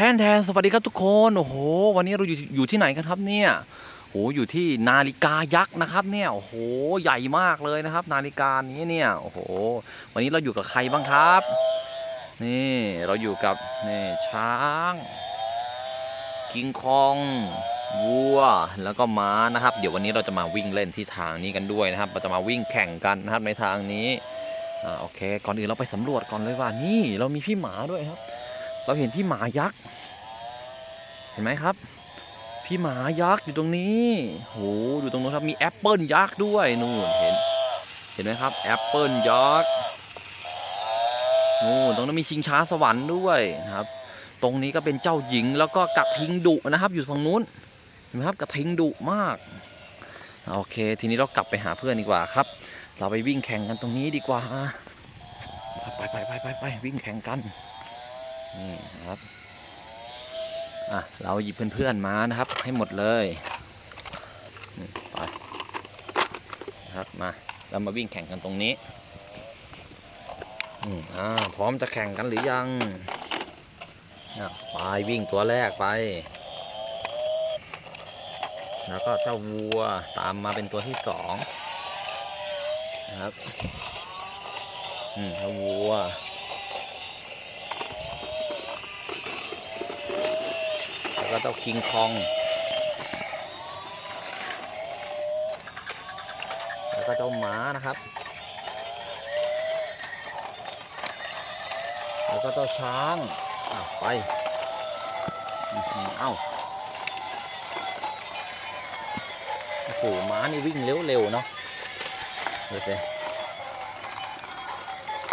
ทนแทนสวัสดีครับทุกคนโอ้โห วันนี้เราอยู่อยู่ที่ไหนกันครับเนี่ยโอ้โหอยู่ที่นาฬิกายักษ์นะครับ เนี่ยโอ้โหใหญ่มากเลยนะครับ นาฬิกานี้เนี่ยโอ้โห วันนี้เราอยู่กับใครบ้างครับ นี่เราอยู่กับนี่ช้าง กิงคองวัวแล้วก็ม้านะครับ เดี๋ยววันนี้เราจะมาวิ่งเล่นที่ทางนี้กันด้วยนะครับ เราจะมาวิ่งแข่งกันนะครับในทางนี้อ่าโอเค ก่อนอื่นเราไปสำรวจก่อนเลยว่านี่เรามีพี่หมาด้วยครับ เราเห็นพี่หมายักษ์ เห็นไหมครับ พี่หมายักษ์อยู่ตรงนี้โหอยู่ตรงนู้นครับมีแอปเปิลยักษ์ด้วยนู่นเห็น เห็นไหมครับแอปเปิลยักษ์นู่นตรงนั้นมีชิงช้าสวรรค์ด้วยนะครับ ตรงนี้ก็เป็นเจ้าหญิงแล้วก็กระทิงดุนะครับ อยู่ฝั่งนู้นเห็นไหมครับกระทิงดุมากโอเค ทีนี้เรากลับไปหาเพื่อนดีกว่าครับ เราไปวิ่งแข่งกันตรงนี้ดีกว่า ไปไปไปไปไปวิ่งแข่งกัน นี่ครับอะเราหยิบเพื่อนๆมานะครับ ให้หมดเลยนี่ไปนะครับมาเรามาวิ่งแข่งกันตรงนี้อืมอ่าพร้อมจะแข่งกันหรือยังอะไปวิ่งตัวแรกไป แล้วก็เจ้าวัวตามมาเป็นตัวที่สองนะครับ อืมเจ้าวัว แล้วก็เจ้าคิงคอง แล้วก็เจ้าหมานะครับ แล้วก็เจ้าช้างอะไปเอ้าโอ้โหม้านี่วิ่งเร็วๆเนาะดูสิ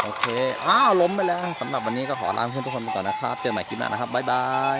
โอเค อ้าว ล้มไปแล้ว สำหรับวันนี้ก็ขอลาเพื่อนทุกคนไปก่อนนะครับ เจอกันใหม่คลิปหน้านะครับ บ๊ายบาย